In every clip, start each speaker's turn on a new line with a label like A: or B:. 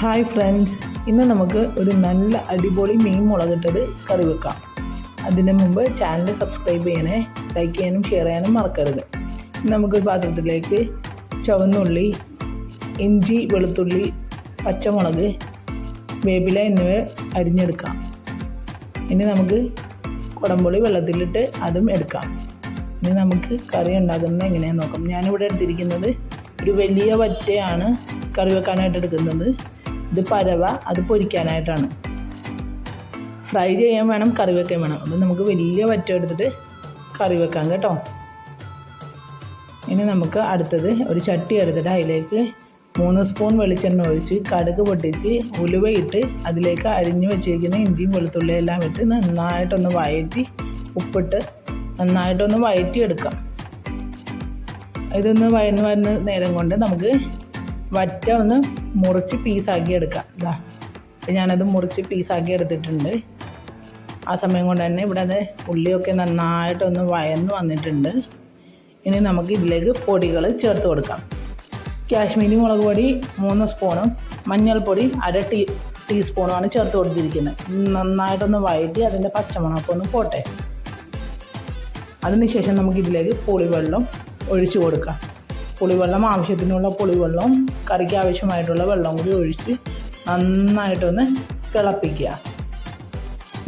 A: Hi friends ഇന്ന് നമുക്ക് ഒരു നല്ല അടിപൊളി മീൻ മുളകിട്ടത് കറി വെക്കാം. അതിന് മുമ്പ് ചാനൽ സബ്സ്ക്രൈബ് ചെയ്യണേ ലൈക്ക് ചെയ്യാനും ഷെയർ ചെയ്യാനും മറക്കരുത്. നമുക്ക് പാത്രത്തിലേക്ക് ചുവന്നുള്ളി ഇഞ്ചി വെളുത്തുള്ളി പച്ചമുളക് വേപ്പില എന്നിവ അരിഞ്ഞെടുക്കാം. ഇനി നമുക്ക് കുടംപുളി വെള്ളത്തിലിട്ട് അതും എടുക്കാം. ഇനി നമുക്ക് കറി ഉണ്ടാക്കുന്നത് എങ്ങനെയാണെന്ന് നോക്കാം. ഞാനിവിടെ എടുത്തിരിക്കുന്നത് ഒരു വലിയ വറ്റയാണ് കറി വെക്കാനായിട്ട് എടുക്കുന്നത്. ഇത് പരവ അത് പൊരിക്കാനായിട്ടാണ്. ഫ്രൈ ചെയ്യാൻ വേണം കറി വെക്കാൻ വേണം. അപ്പം നമുക്ക് വലിയ വറ്റം എടുത്തിട്ട് കറി വെക്കാം കേട്ടോ. ഇനി നമുക്ക് അടുത്തത് ഒരു ചട്ടി എടുത്തിട്ട് അതിലേക്ക് മൂന്ന് സ്പൂൺ വെളിച്ചെണ്ണ ഒഴിച്ച് കടുക് പൊട്ടിച്ച് ഉലുവയിട്ട് അതിലേക്ക് അരിഞ്ഞു വെച്ചിരിക്കുന്ന ഇഞ്ചിയും വെളുത്തുള്ളിയും എല്ലാം ഇട്ട് നന്നായിട്ടൊന്ന് വഴറ്റി ഉപ്പിട്ട് നന്നായിട്ടൊന്ന് വഴറ്റി എടുക്കാം ഇതൊന്ന് വഴന്ന് വരുന്ന നേരം കൊണ്ട് നമുക്ക് വറ്റ ഒന്ന് മുറിച്ച് പീസാക്കി എടുക്കാം. ഇതാ അപ്പം ഞാനത് മുറിച്ച് പീസാക്കി എടുത്തിട്ടുണ്ട്. ആ സമയം കൊണ്ട് തന്നെ ഇവിടെ അത് ഉള്ളിയൊക്കെ നന്നായിട്ടൊന്ന് വയന്ന് വന്നിട്ടുണ്ട്. ഇനി നമുക്ക് ഇതിലേക്ക് പൊടികൾ ചേർത്ത് കൊടുക്കാം. കാശ്മീരി മുളക് പൊടി മൂന്ന് സ്പൂണും മഞ്ഞൾപ്പൊടി അര ടീ ടീസ്പൂണുമാണ് ചേർത്ത് കൊടുത്തിരിക്കുന്നത്. നന്നായിട്ടൊന്ന് വഴറ്റി അതിന്റെ പച്ചമുളകൊക്കെ ഒന്ന് പോട്ടെ. അതിനുശേഷം നമുക്ക് ഇതിലേക്ക് പുളിവെള്ളം ഒഴിച്ചു കൊടുക്കാം. പുളിവെള്ളം ആവശ്യത്തിനുള്ള പുളിവെള്ളവും കറിക്ക് ആവശ്യമായിട്ടുള്ള വെള്ളം കൂടി ഒഴിച്ച് നന്നായിട്ടൊന്ന് തിളപ്പിക്കുക.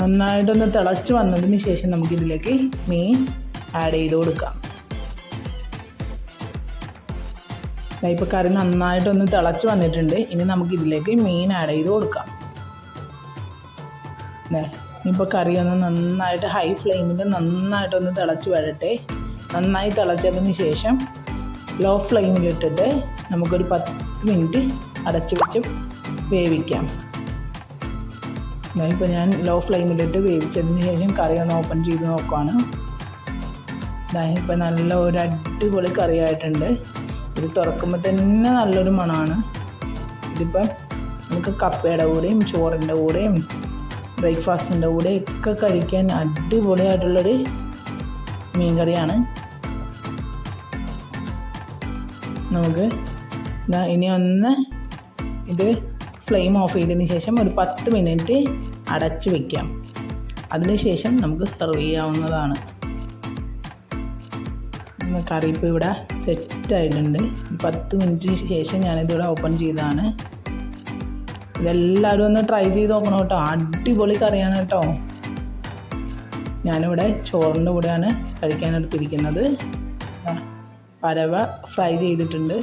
A: നന്നായിട്ടൊന്ന് തിളച്ച് വന്നതിന് ശേഷം നമുക്കിതിലേക്ക് മീൻ ആഡ് ചെയ്ത് കൊടുക്കാം. ഇപ്പോൾ കറി നന്നായിട്ടൊന്ന് തിളച്ച് വന്നിട്ടുണ്ട്. ഇനി നമുക്കിതിലേക്ക് മീൻ ആഡ് ചെയ്ത് കൊടുക്കാം. ഇപ്പോൾ കറി ഒന്ന് നന്നായിട്ട് ഹൈ ഫ്ലെയിമിൽ നന്നായിട്ടൊന്ന് തിളച്ച് വരട്ടെ. നന്നായി തിളച്ചതിന് ശേഷം ലോ ഫ്ലെയിമിലിട്ടിട്ട് നമുക്കൊരു പത്ത് മിനിറ്റ് അടച്ചു വെച്ച് വേവിക്കാം. ഇപ്പോൾ ഞാൻ ലോ ഫ്ലെയിമിലിട്ട് വേവിച്ചതിന് ശേഷം കറി ഒന്ന് ഓപ്പൺ ചെയ്ത് നോക്കുവാണ്. ഇപ്പോൾ നല്ല ഒരു അടിപൊളി കറിയായിട്ടുണ്ട്. ഇത് തുറക്കുമ്പോൾ തന്നെ നല്ലൊരു മണമാണ്. ഇതിപ്പം നമുക്ക് കപ്പയുടെ കൂടെയും ചോറിന്റെ കൂടെയും ബ്രേക്ക്ഫാസ്റ്റിന്റെ കൂടെ ഒക്കെ കഴിക്കാൻ അടിപൊളിയായിട്ടുള്ളൊരു മീൻ കറിയാണ് നമുക്ക് ഇനി ഒന്ന് ഇത് ഫ്ലെയിം ഓഫ് ചെയ്തതിന് ശേഷം ഒരു പത്ത് മിനിറ്റ് അടച്ച് വയ്ക്കാം അതിനുശേഷം നമുക്ക് സെർവ് ചെയ്യാവുന്നതാണ്. കറി ഇപ്പോൾ ഇവിടെ സെറ്റായിട്ടുണ്ട് പത്ത് മിനിറ്റ് ശേഷം ഞാനിതിവിടെ ഓപ്പൺ ചെയ്തതാണ്. ഇതെല്ലാവരും ഒന്ന് ട്രൈ ചെയ്ത് നോക്കണം കേട്ടോ. അടിപൊളി കറിയാണ് കേട്ടോ. ഞാനിവിടെ ചോറിന്റെ കൂടെയാണ് കഴിക്കാനെടുത്തിരിക്കുന്നത്. പരവ ഫ്രൈ ചെയ്തിട്ടുണ്ട്.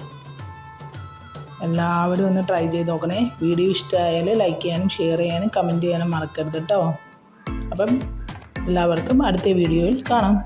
A: എല്ലാവരും ഒന്ന് ട്രൈ ചെയ്ത് നോക്കണേ. വീഡിയോ ഇഷ്ടമായാൽ ലൈക്ക് ചെയ്യാനും ഷെയർ ചെയ്യാനും കമന്റ് ചെയ്യാനും മറക്കരുത് കേട്ടോ അപ്പം എല്ലാവർക്കും അടുത്ത വീഡിയോയിൽ കാണാം.